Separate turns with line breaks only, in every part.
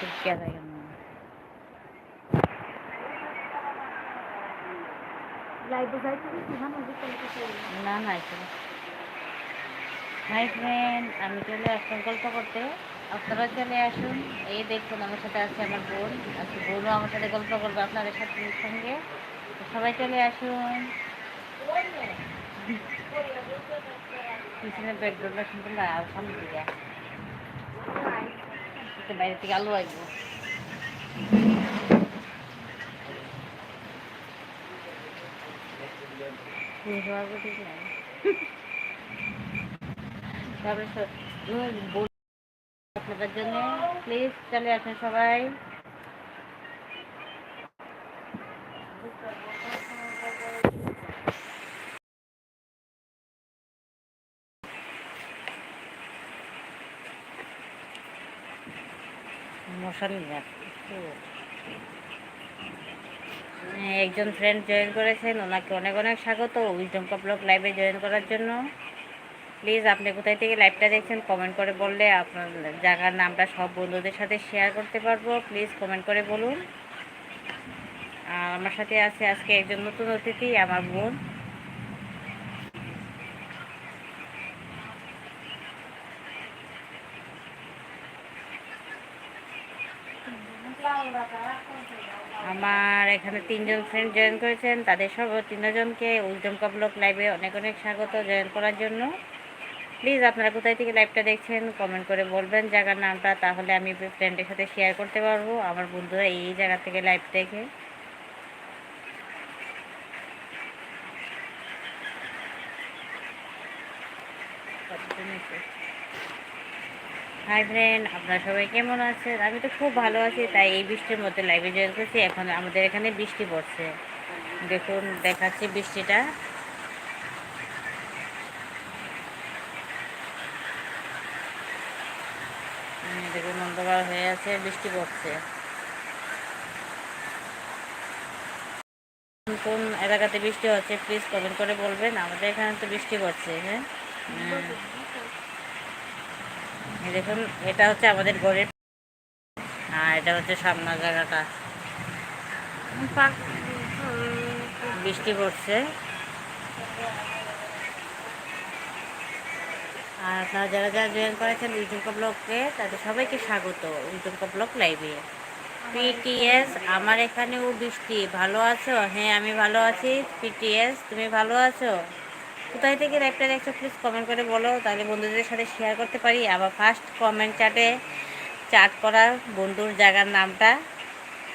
Türkiye dayanıyor. না না hi friend আমি চলে আসলাম করতে আপনারা চলে আসুন এই দেখুন আমার সাথে আছে আমার বোন আজকে বোন আমার সাথে গল্প করবে আপনাদের সাথে সঙ্গে সবাই চলে আসুন পিছনে ব্যাকগ্রাউন্ডটা শুনতে না সামনে দিয়ে একটু বাইরে থেকে আলু আসব তারপরে আপনাদের জন্য। প্লিজ চলে আসেন সবাই। মশার নিয়ে একজন ফ্রেন্ড জয়েন করেছেন, ওনাকে অনেক অনেক স্বাগত উইজডম কাপলক লাইভে জয়েন করার জন্য। প্লিজ আপনি কোথায় থেকে লাইভটা দেখছেন কমেন্ট করে বললে আপনার জায়গার নামটা সব বন্ধুদের সাথে শেয়ার করতে পারব। প্লিজ কমেন্ট করে বলুন। আর আমার সাথে আছে আজকে একজন নতুন অতিথি, আমার বোন। আমার এখানে তিনজন ফ্রেন্ড জয়েন করেছেন। তাদের সব তিনজনকে উইজডম কাপলক লাইভে অনেক অনেক স্বাগত জয়েন করার জন্য। প্লিজ আপনারা কোথায় থেকে লাইভটা দেখছেন কমেন্ট করে বলবেন। জায়গার নামটা, তাহলে আমি ফ্রেন্ডের সাথে শেয়ার করতে পারব। আমার বন্ধুরা এই জায়গা থেকে লাইভ দেখে। হাই ফ্রেন্ড আপনারা সবাই কেমন আছেন? আমি তো খুব ভালো আছি, তাই এই বৃষ্টির মধ্যে লাইভে জয়েন করছি। এখন আমাদের এখানে বৃষ্টি পড়ছে। দেখুন, দেখাচ্ছি বৃষ্টিটা। দেখুন, অন্ধকার হয়ে আছে, বৃষ্টি পড়ছে। কোন এলাকাতে বৃষ্টি হচ্ছে প্লিজ কমেন্ট করে বলবেন। আমাদের এখানে তো বৃষ্টি পড়ছে হ্যাঁ? দেখুন, এটা হচ্ছে আমাদের ঘরের আর এটা হচ্ছে সামনের জায়গাটা বৃষ্টি পড়ছে। আর আপনারা যারা যারা জয়েন করেছেন ইউটিউব ব্লগকে তাদের সবাইকে স্বাগত ইউটিউব ব্লগ লাইভে। পিটিএস আমার এখানেও বৃষ্টি। ভালো আছো? হ্যাঁ আমি ভালো আছি। পিটিএস তুমি ভালো আছো? কোথায় থেকে লাইভটা দেখছ প্লিজ কমেন্ট করে বলো। তাহলে বন্ধুদের সাথে শেয়ার করতে পারি। আবার ফার্স্ট কমেন্ট চাটে চাট করা বন্ধুর জায়গার নামটা,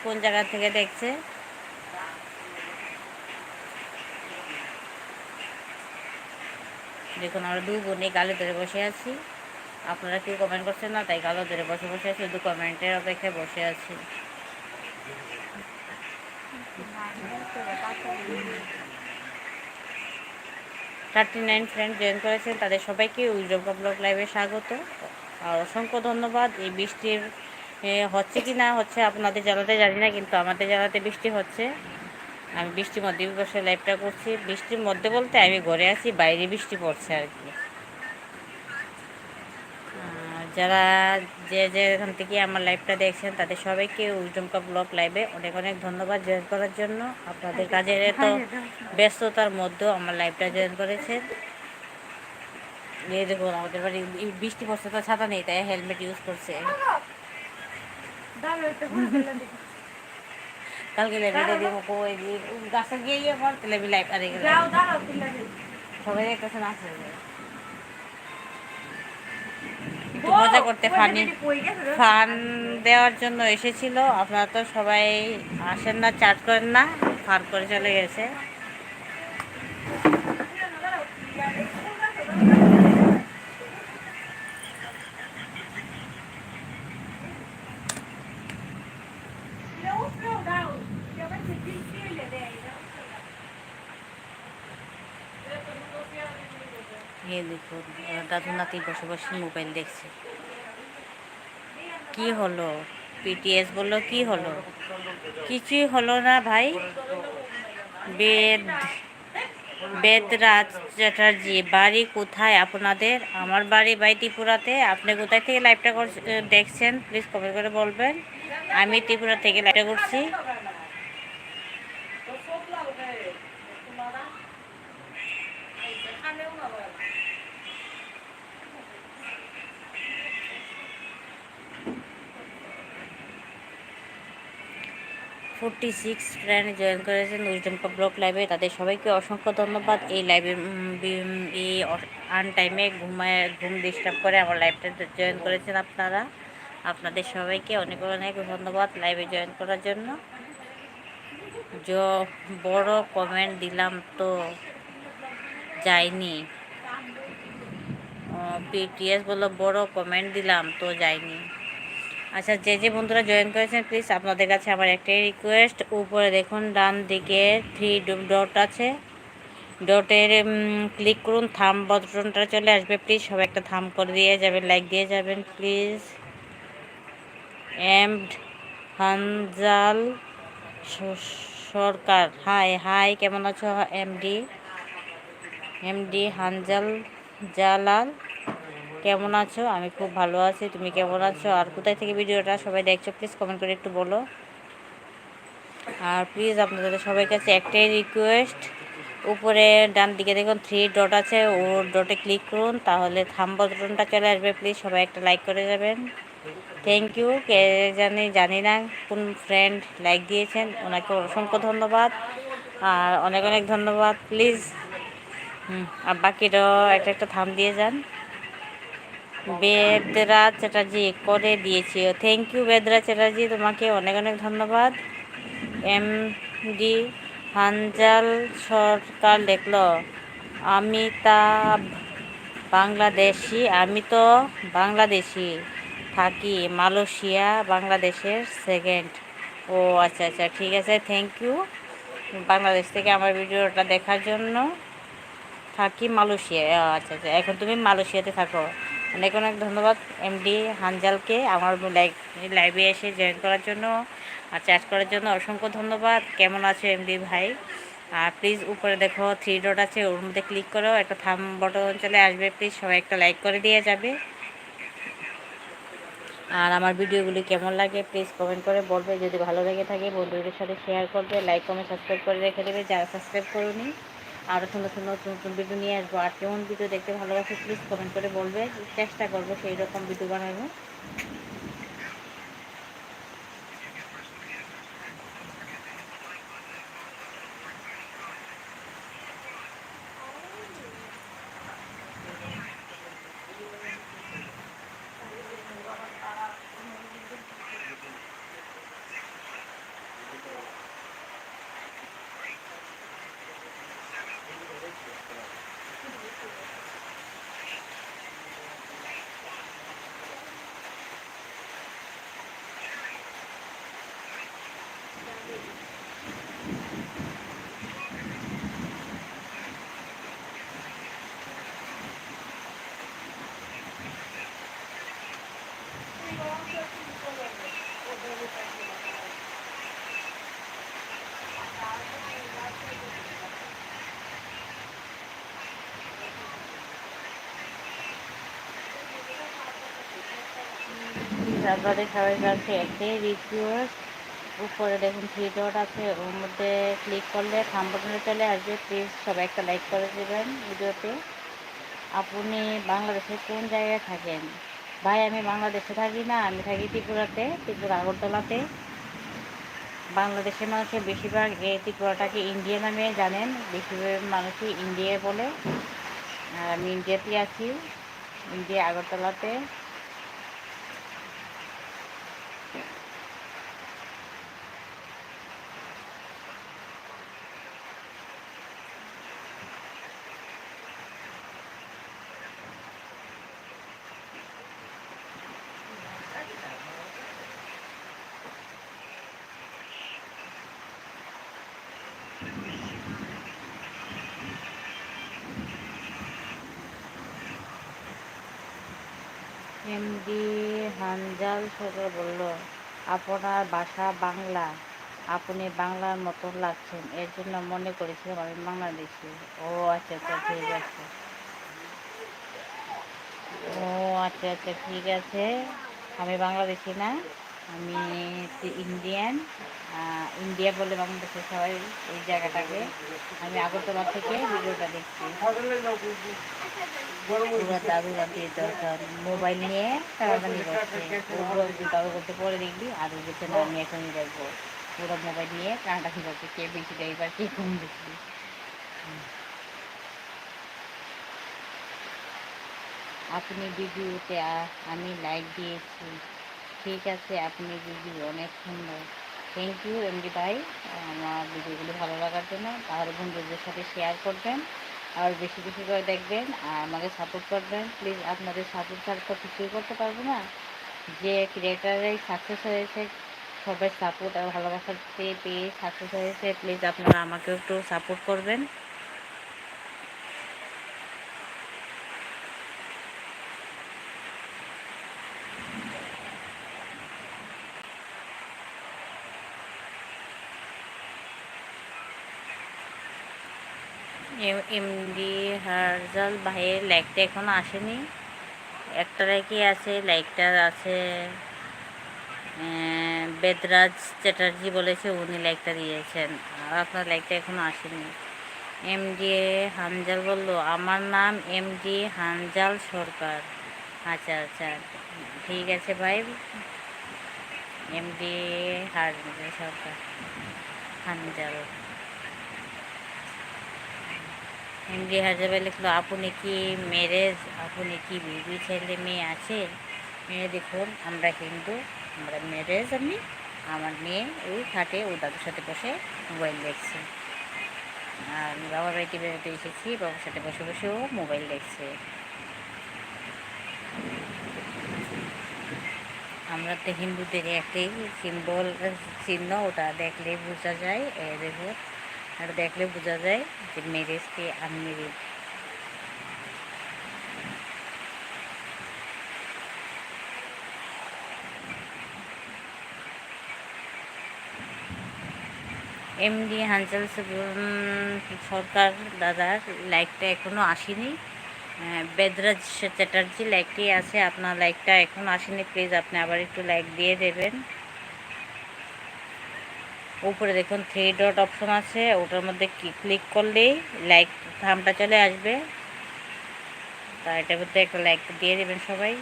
কোন জায়গা থেকে দেখছে। দেখুন, আমরা দুই বোনে গালে ধরে বসে আছি। আপনারা কেউ কমেন্ট করছেন না, তাই গালো ধরে বসে বসে আছি, শুধু কমেন্টের অপেক্ষায় বসে আছি। থার্টি নাইন ফ্রেন্ড জয়েন করেছেন, তাদের সবাইকে উইজম ব্লগ লাইভে স্বাগত। আর অসংখ্য ধন্যবাদ, এই বৃষ্টির হচ্ছে কি না, হচ্ছে আপনাদের জানাতে জানি না, কিন্তু আমাদের জানাতে বৃষ্টি হচ্ছে। আমি বৃষ্টির মধ্যে বসে লাইভটা করছি। বৃষ্টির মধ্যে বলতে আমি ঘরে আছি, বাইরে বৃষ্টি পড়ছে আর কি। যারা যে যে এখান থেকে আমার লাইভটা দেখছেন তাদের সবাইকে উইজডম কাপ ব্লগ লাইভে অনেক অনেক ধন্যবাদ জয়েন করার জন্য। আপনাদের কাজের এত ব্যস্ততার মধ্যেও আমার লাইভটা জয়েন করেছেন। এই দেখুন আমাদের বাড়ি বৃষ্টি পড়ছে তো ছাতা নেই তাই হেলমেট ইউজ করছে। কালকে লাইব্রেরি দিব কই গাছে গিয়ে ইয়ে কর আমি লাইভ আরে সবাই না আসলে একটু মজা করতে ফানি ফান দেওয়ার জন্য এসেছিল। আপনারা তো সবাই আসেন না চাট করেন না ফান করে চলে গেছে। এই এবার দাদু নাতি বসে বসে মোবাইল দেখছে। কি হলো? পিটিএস বলল, কি হলো? কিছুই হলো না ভাই। বেদ, বেদরাজ চ্যাটার্জি, বাড়ি কোথায় আপনাদের? আমার বাড়ি বাই ত্রিপুরাতে আপনি কোথায় থেকে লাইভটা দেখছেন? প্লিজ কমেন্ট করে বলবেন। আমি ত্রিপুরা থেকে লাইভটা করছি। ফোরটি সিক্স ফ্রেন্ড জয়েন করেছেন উইজডম ব্লক লাইভে। তাদের সবাইকে অসংখ্য ধন্যবাদ। এই লাইভে এই আন টাইমে ঘুমায়, ঘুম ডিস্টার্ব করে আমার লাইভটা জয়েন করেছেন আপনারা। আপনাদের সবাইকে অনেক অনেক ধন্যবাদ লাইভে জয়েন করার জন্য। য বড় কমেন্ট দিলাম তো যায়নি। পিটিএস বলল, বড় কমেন্ট দিলাম তো যায়নি। আচ্ছা যে যে বন্ধুরা জয়েন করেছেন প্লিজ আপনাদের কাছে আমার একটাই রিকোয়েস্ট উপরে দেখুন, ডান দিকে থ্রি ডট আছে। ডটের ক্লিক করুন থাম বটনটা চলে আসবে প্লিজ সবাই একটা থাম করে দিয়ে যাবেন লাইক দিয়ে যাবেন please M Hanzal Sarkar. Hi hi কেমন আছো? এমডি এমডি হানজাল জালাল কেমন আছো? আমি খুব ভালো আছি, তুমি কেমন আছো? আর কোথায় থেকে ভিডিওটা সবাই দেখছ প্লিজ কমেন্ট করে একটু বলো। আর প্লিজ আপনাদের সবাই কাছে একটাই রিকোয়েস্ট উপরে ডান দিকে দেখুন থ্রি ডট আছে, ও ডটে ক্লিক করুন, তাহলে থাম বটনটা চলে আসবে প্লিজ সবাই একটা লাইক করে যাবেন। থ্যাংক ইউ কে জানি জানি না কোন ফ্রেন্ড লাইক দিয়েছেন, ওনাকে অসংখ্য ধন্যবাদ। আর অনেক অনেক ধন্যবাদ প্লিজ হুম, আর বাকিটাও একটা একটা থাম দিয়ে যান। বেদরা চ্যাটার্জি করে দিয়েছি। Thank you Bedra Chatterjee. তোমাকে অনেক অনেক ধন্যবাদ। এম ডি হানজাল সরকার লিখল অমিতাভ বাংলাদেশি, আমি তো বাংলাদেশি থাকি, মালয়েশিয়া বাংলাদেশের সেকেন্ড ও আচ্ছা আচ্ছা ঠিক আছে থ্যাংক ইউ বাংলাদেশ থেকে আমার ভিডিওটা দেখার জন্য থাকি মালয়েশিয়া। আচ্ছা আচ্ছা এখন তুমি মালয়েশিয়াতে থাকো। অনেক অনেক ধন্যবাদ এমডি হানজালকে আমার লাইভে এসে জয়েন করার জন্য আর চার্জ করার জন্য অসংখ্য ধন্যবাদ। কেমন আছে এমডি ভাই? আর প্লিজ উপরে দেখো থ্রি ডট আছে, ওর মধ্যে ক্লিক করো, একটা থাম বটন চলে আসবে প্লিজ সবাই একটা লাইক করে দিয়ে যাবে। আর আমার ভিডিওগুলি কেমন লাগে প্লিজ কমেন্ট করে বলবে, যদি ভালো লেগে থাকে বন্ধুদের সাথে শেয়ার করবে লাইক কমেন্ট সাবস্ক্রাইব করে রেখে দেবে, যারা সাবস্ক্রাইব করুনি। আরও সুন্দর সুন্দর নতুন নতুন ভিডিও নিয়ে আসব। আর কেমন ভিডিও দেখতে ভালোবাসে প্লিজ কমেন্ট করে বলবে। চেষ্টা করব সেই রকম ভিডিও বানাবো আপনাদের সবাই কাছে একটাই রিকোয়েস্ট উপরে দেখুন থ্রি ডট আছে, ওর মধ্যে ক্লিক করলে থাম বটনে চলে আসবে। প্লিজ সবাই একটা লাইক করে দেবেন ভিডিওতে। আপনি বাংলাদেশের কোন জায়গায় থাকেন? ভাই, আমি বাংলাদেশে থাকি না, আমি থাকি ত্রিপুরাতে, ত্রিপুরা আগরতলাতে। বাংলাদেশের মানুষের বেশিরভাগ এই ত্রিপুরাটাকে ইন্ডিয়া নামে জানেন, বেশিরভাগ মানুষই ইন্ডিয়া বলে। আর আমি ইন্ডিয়াতেই আছি, ইন্ডিয়া আগরতলাতে। এমডি হানজাল সরকার বলল, আপনার ভাষা বাংলা। আপনি বাংলার মতন লাগছেন। এর জন্য মনে করেছিলাম আমি বাংলাদেশি। ও আচ্ছা আচ্ছা ঠিক আছে। ও আচ্ছা আচ্ছা ঠিক আছে। আমি বাংলাদেশি না। আমি ইন্ডিয়ান। ইন্ডিয়া বলে বাংলাদেশে সবাই এই জায়গাটাকে আমি আগরতলা থেকে ভিডিওটা দেখছি। দরকার। মোবাইল নিয়ে টানাটানি করছে দাদু করতে পরে দেখবি, আর বলছে না, আমি এখনই দেখব। পুরো মোবাইল নিয়ে টানাটানি করছে কে বেশি ড্রাইভার কে কম বেশি। আপনি ভিডিওতে আমি লাইক দিয়েছি। ঠিক আছে, আপনি ভিডিও অনেক সুন্দর। থ্যাংক ইউ এমডি ভাই। আমার ভিডিওগুলো ভালো লাগার জন্য তাহলে বন্ধুদের সাথে শেয়ার করবেন আর বেশি বেশি করে দেখবেন আর আমাকে সাপোর্ট করবেন। প্লিজ আপনাদের সাপোর্ট ছাড়া তো কিছুই করতে পারব না। যে ক্রিয়েটারাই সাকসেস হয়েছে, সবাই সাপোর্ট আর ভালোবাসা পেয়ে পেয়ে সাকসেস হয়েছে প্লিজ আপনারা আমাকেও একটু সাপোর্ট করবেন। এমডি হারজাল ভাইয়ের লাইকটা এখনও আসেনি। একটা লাইকই আছে? লাইকটা আছে বেদরাজ চ্যাটার্জি বলেছে, উনি লাইকটা দিয়েছেন। আর আপনার লাইকটা এখনও আসেনি। এমডি হানজাল বলল, আমার নাম এমডি হানজাল সরকার। আচ্ছা আচ্ছা ঠিক আছে ভাই। এমডি হানজাল সরকার হানজাল এমডি হাজাবে লিখলো আপনি কি ম্যারেজ আপনি কি বিবি ছেলে মেয়ে আছে? মেয়ে দেখুন আমরা হিন্দু আমরা ম্যারেজ আমি, আমার মেয়ে ওই খাটে ও দাদুর সাথে বসে মোবাইল দেখছে। আর বাবার বাড়িতে বেরোতে এসেছি, বাবার সাথে বসে বসে ও মোবাইল দেখছে। আমরা তো হিন্দুদের একটাই সিম্বল চিহ্ন, ওটা দেখলে বোঝা যায় দেখুন আর দেখলে বোঝা যায় যে মেরেজকে আনমেরিড এমডি হাঞ্চাল সরকার দাদার লাইকটা এখনও আসেনি। বেদরাজ চ্যাটার্জি লাইকটি আছে। আপনার লাইকটা এখন আসেনি। প্লিজ আপনি আবার একটু লাইক দিয়ে দেবেন। উপরে দেখুন থ্রি ডট অপশন আছে, ওটার মধ্যে ক্লিক করলেই লাইক থামটা চলে আসবে। তা এটার মধ্যে একটা লাইক দিয়ে দেবেন সবাই।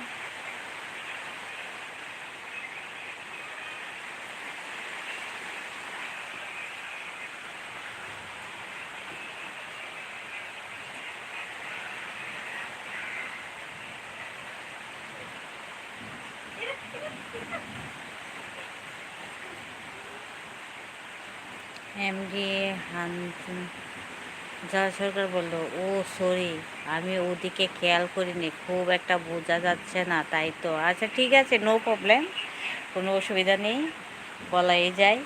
এমডি যা সরকার বলল, ও, সরি, আমি ওদিকে খেয়াল করিনি, খুব একটা বোঝা যাচ্ছে না, তাই তো। আচ্ছা ঠিক আছে নো প্রবলেম কোনো অসুবিধা নেই, বলাই যায়।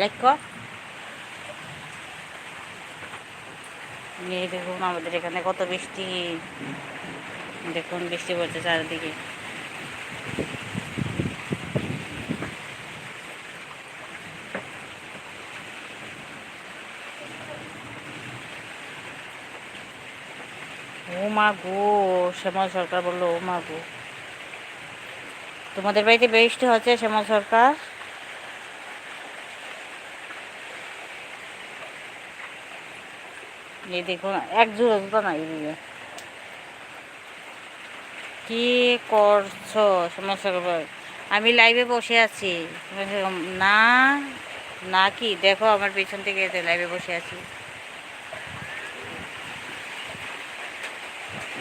লাইক কর দেখুন, আমাদের এখানে কত বৃষ্টি। দেখুন, বৃষ্টি পড়ছে চারিদিকে। ও মা গো, শ্যামল সরকার বলল, ও মা গো। তোমাদের বাড়িতে বৃষ্টি হচ্ছে, শ্যামল সরকার? এই দেখুন, এক জোড়া না এদিকে কি করছ? সমস্যা আমি লাইভে বসে আছি। না না কি? দেখো, আমার পেছন থেকে এসে লাইভে বসে আছি।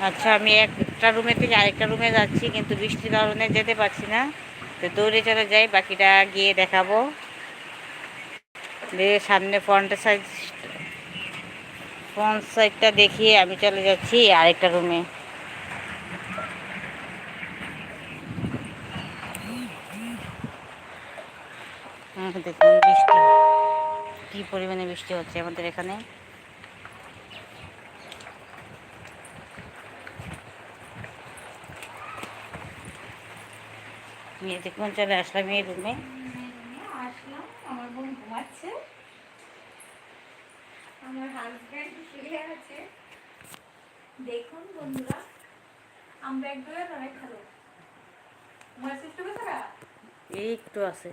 আচ্ছা আমি একটা রুমে থেকে আরেকটা রুমে যাচ্ছি, কিন্তু বৃষ্টির কারণে যেতে পারছি না। তো দৌড়ে চলে যাই, বাকিটা গিয়ে দেখাবো। সামনে ফ্রন্ট সাইড ফোন সাইডটা দেখিয়ে আমি চলে যাচ্ছি আরেকটা রুমে। দেখুন বৃষ্টি। কী পরিমাণে বৃষ্টি হচ্ছে আমাদের এখানে। দেখুন চলে আসলাম এই রুমে।
আছে।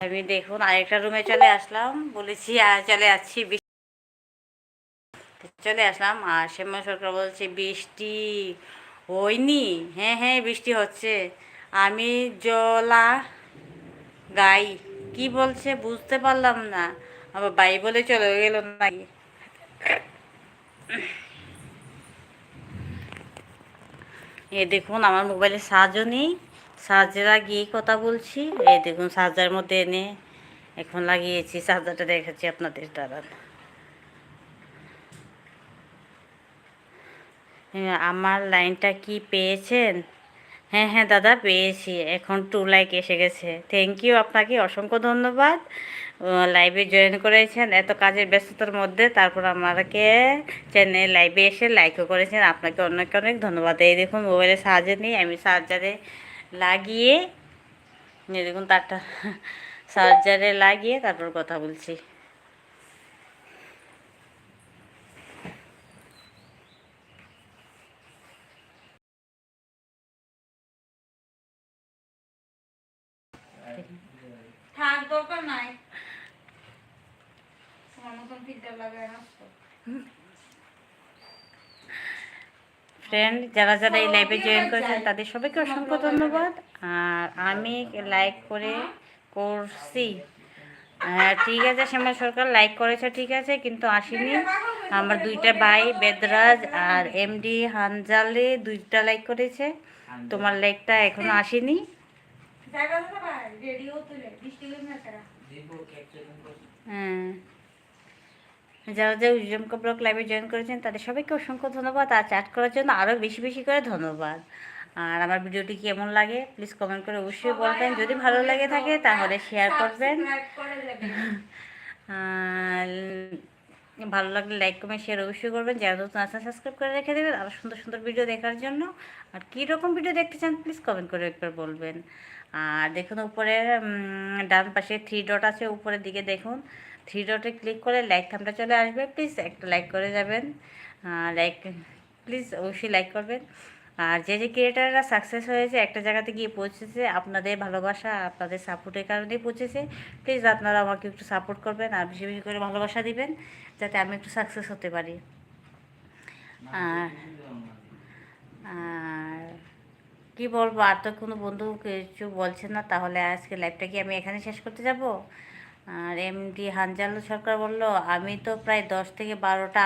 আমি দেখুন আরেকটা রুমে চলে আসলাম। বলেছি চলে আসছি চলে আসলাম, আর শ্যামা সরকার বলছে, বৃষ্টি হয়নি। হ্যাঁ হ্যাঁ বৃষ্টি হচ্ছে। আমি জলা গাই। কি বলছে বুঝতে পারলাম না। আবার বাই বলে চলে গেল নাকি? এ দেখুন আমার মোবাইলে চার্জও নেই। চার্জে লাগিয়ে কথা বলছি। এই দেখুন চার্জার মধ্যে এনে এখন লাগিয়েছি। চার্জারটা দেখাচ্ছি আপনাদের দ্বারা। হ্যাঁ, আমার লাইনটা কি পেয়েছেন? হ্যাঁ হ্যাঁ দাদা পেয়েছি। এখন টু লাইক এসে গেছে। থ্যাংক ইউ আপনাকে অসংখ্য ধন্যবাদ। লাইভে জয়েন করেছেন। এত কাজের ব্যস্ততার মধ্যে তারপর আমাকে চ্যানেল লাইভে এসে লাইকও করেছেন। আপনাকে অনেক অনেক ধন্যবাদ। এই দেখুন মোবাইলের সাহায্যে নিই আমি চার্জারে লাগিয়ে দেখুন তারটা চার্জারে লাগিয়ে তারপর কথা বলছি।
থাক, দরকার নাই তোমার মতন ফিল্টার লাগায় না
ফ্রেন্ড যারা যারা এই লাইভে জয়েন করেছেন, তাদের সবাইকে অসংখ্য ধন্যবাদ। আর আমি লাইক করে করছি। হ্যাঁ ঠিক আছে, শ্যামা সরকার লাইক করেছে, ঠিক আছে, কিন্তু আসেনি। আমার দুইটা ভাই, বেদরাজ আর এমডি হানজালে দুইটা লাইক করেছে। তোমার লাইকটা এখনও আসেনি। হ্যাঁ। যারা যারা উজ্জম ব্লগ লাইভে জয়েন করেছেন, তাদের সবাইকে অসংখ্য ধন্যবাদ। আর চ্যাট করার জন্য আরও বেশি বেশি করে ধন্যবাদ। আর আমার ভিডিওটি কেমন লাগে প্লিজ কমেন্ট করে অবশ্যই বলবেন। যদি ভালো লাগে থাকে, তাহলে শেয়ার করবেন। ভালো লাগলে লাইক কমেন্ট শেয়ার অবশ্যই করবেন। যারা নতুন আসেন সাবস্ক্রাইব করে রেখে দেবেন। আরও সুন্দর সুন্দর ভিডিও দেখার জন্য। আর কী রকম ভিডিও দেখতে চান প্লিজ কমেন্ট করে একবার বলবেন। আর দেখুন উপরে ডান পাশে থ্রি ডট আছে, উপরের দিকে দেখুন। থ্রি ডটে ক্লিক করে লাইক থামটা চলে আসবে। প্লিজ একটা লাইক করে যাবেন। লাইক, প্লিজ অবশ্যই লাইক করবেন। আর যে যে ক্রিয়েটাররা সাকসেস হয়েছে, একটা জায়গাতে গিয়ে পৌঁছেছে, আপনাদের ভালোবাসা, আপনাদের সাপোর্টের কারণেই পৌঁছেছে। প্লিজ আপনারা আমাকে একটু সাপোর্ট করবেন আর বেশি বেশি করে ভালোবাসা দিবেন, যাতে আমি একটু সাকসেস হতে পারি। আর আর কি বলব? আর তো কোনো বন্ধু কিছু বলছে না, তাহলে আজকে লাইভটা কি আমি এখানে শেষ করতে যাব? আর এমডি হানজাল সরকার বলল আমি তো প্রায় দশ থেকে বারোটা